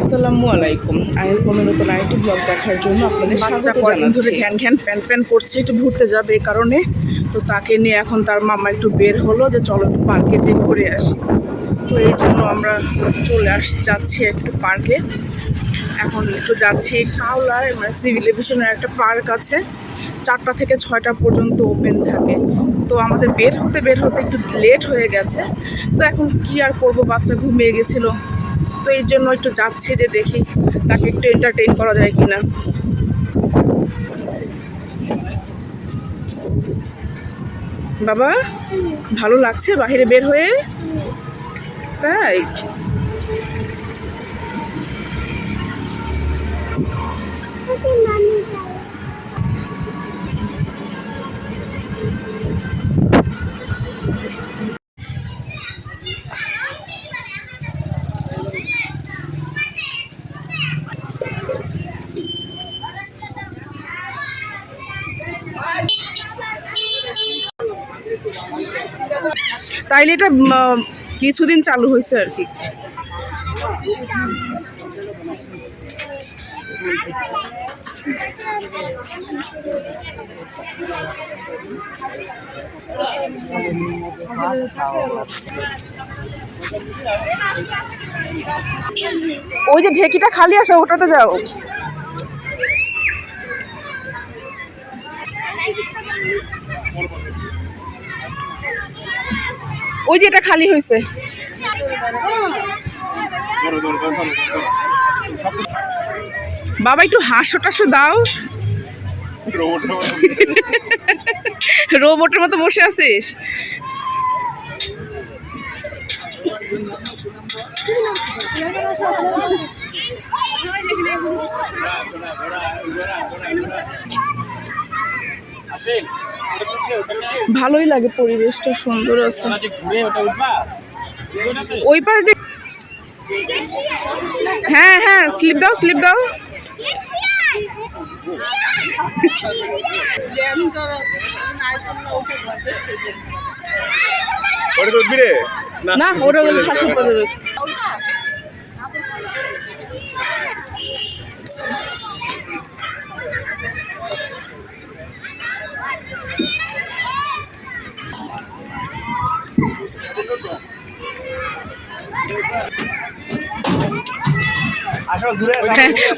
আসসালামু আলাইকুম। আইএস মোমের নতুন আরেকটি ব্লগ দেখার জন্য আপনাদের বাচ্চা স্বাগত কদিন ধরে ঘ্যান ঘ্যান প্যান প্যান করছে একটু ঘুরতে যাবে এই কারণে। তো তাকে নিয়ে এখন তার মামা একটু বের হলো যে চলো একটু পার্কে যে ঘুরে আসি। তো এই জন্য আমরা চলে আস যাচ্ছি একটু পার্কে। এখন একটু যাচ্ছি কাউলার মানে সিভিল এভিশনের একটা পার্ক আছে। চারটা থেকে ছয়টা পর্যন্ত ওপেন থাকে। তো আমাদের বের হতে বের হতে একটু লেট হয়ে গেছে। তো এখন কি আর করব? বাচ্চা ঘুমিয়ে গেছিল। তো এই জন্য একটু যাচ্ছি যে দেখি তাকে একটু এন্টারটেইন করা যায় কিনা। বাবা, ভালো লাগছে বাহিরে বের হয়ে? তাই? তাইলে এটা কিছুদিন চালু হয়েছে আর কি। ওই যে ঢেকিটা খালি আছে ওটাতে যাও। ওই যে এটা খালি হয়েছে বাবা একটু হাসো টাসো দাও। রোবটের মতো বসে আছিস? ভালোই লাগে পরিবেশটা সুন্দর আছে। ওই পাশ দিয়ে হ্যাঁ হ্যাঁ স্লিপ দাও স্লিপ দাও। না ওটা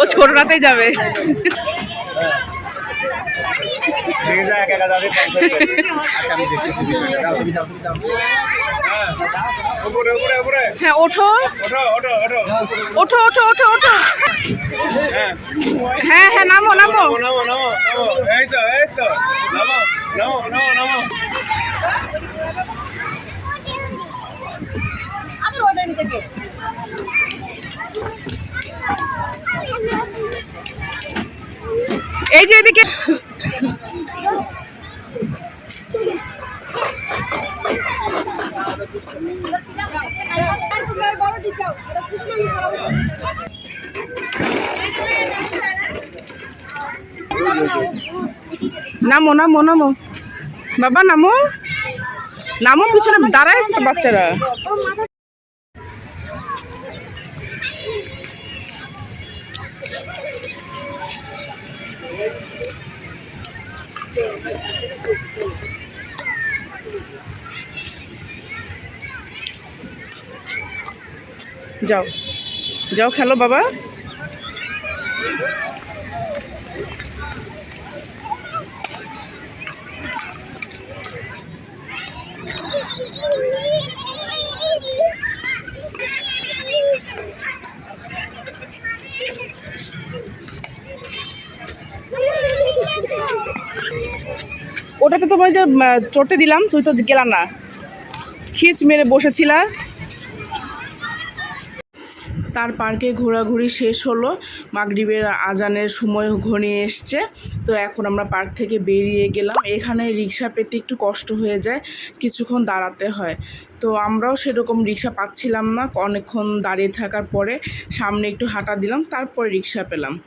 ও ছোটরাতেই যাবে। হ্যাঁ ওঠো। ওঠো ওঠো ওঠো। ওঠো হ্যাঁ। হ্যাঁ, হ্যাঁ নামো নামো। আমি ওটা নিতে এই যে এদিকে। নামো নামো নামো। বাবা নামো। নামো পিছনে দাঁড়ায় তো বাচ্চারা। যাও। যাও খেলো বাবা। ওটাতে তোমার যে চড়তে দিলাম, তুই তো গেলাম না। খিচ মেরে বসেছিলা। তার পার্কে ঘোরাঘুরি শেষ হলো। মাগরীবের আজানের সময় ঘনিয়ে এসছে। তো এখন আমরা পার্ক থেকে বেরিয়ে গেলাম। এখানে রিক্সা পেতে একটু কষ্ট হয়ে যায়। কিছুক্ষণ দাঁড়াতে হয়। তো আমরাও সেরকম রিক্সা পাচ্ছিলাম না। অনেকক্ষণ দাঁড়িয়ে থাকার পরে সামনে একটু হাঁটা দিলাম, তারপরে রিক্সা পেলাম।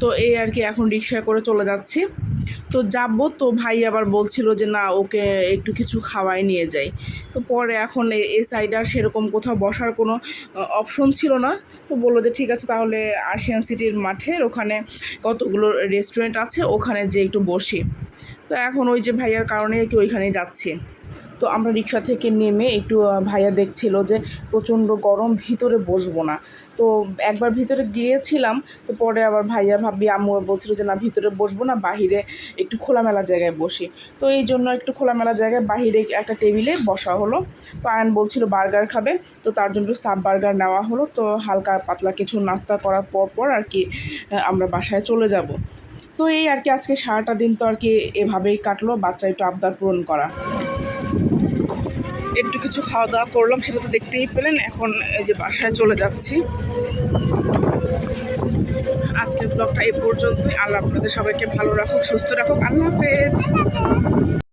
তো এই আর কি এখন রিক্সায় করে চলে যাচ্ছি। তো যাব তো ভাই আবার বলছিল যে না, ওকে একটু কিছু খাওয়াই নিয়ে যাই। তো পরে এখন এ- সাইডে আর সেরকম কোথাও বসার কোনো অপশন ছিল না। তো বলল যে ঠিক আছে, তাহলে আশিয়ান সিটির মাঠের ওখানে কতগুলো রেস্টুরেন্ট আছে, ওখানে যে একটু বসি। তো এখন ওই যে ভাইয়ার কারণে কি ওইখানে যাচ্ছি। তো আমরা রিক্সা থেকে নেমে একটু ভাইয়া দেখছিল যে প্রচণ্ড গরম, ভিতরে বসবো না। তো একবার ভিতরে গিয়েছিলাম, তো পরে আবার ভাইয়া ভাবি, আম্মু বলছিল যে, না, ভিতরে বসবো না, বাহিরে একটু খোলামেলা জায়গায় বসি। তো এই জন্য একটু খোলামেলা জায়গায় বাহিরে একটা টেবিলে বসা হলো। তো আয়ন বলছিল, বার্গার খাবে। তো তার জন্য সাব বার্গার নেওয়া হলো। তো হালকা পাতলা কিছু নাস্তা করার পর পর আর কি আমরা বাসায় চলে যাব। তো এই আর কি আজকে সারাটা দিন তো আর কি এভাবেই কাটলো, বাচ্চা একটু আবদার পূরণ করা। একটু কিছু খাওয়া দাওয়া করলাম, সেটা তো দেখতেই পেলেন। এখন এই যে বাসায় চলে যাচ্ছি। আজকের ব্লগটা এই পর্যন্তই। আল্লাহ আপনাদের সবাইকে ভালো রাখুক, সুস্থ রাখুক। আল্লাহ হাফেজ।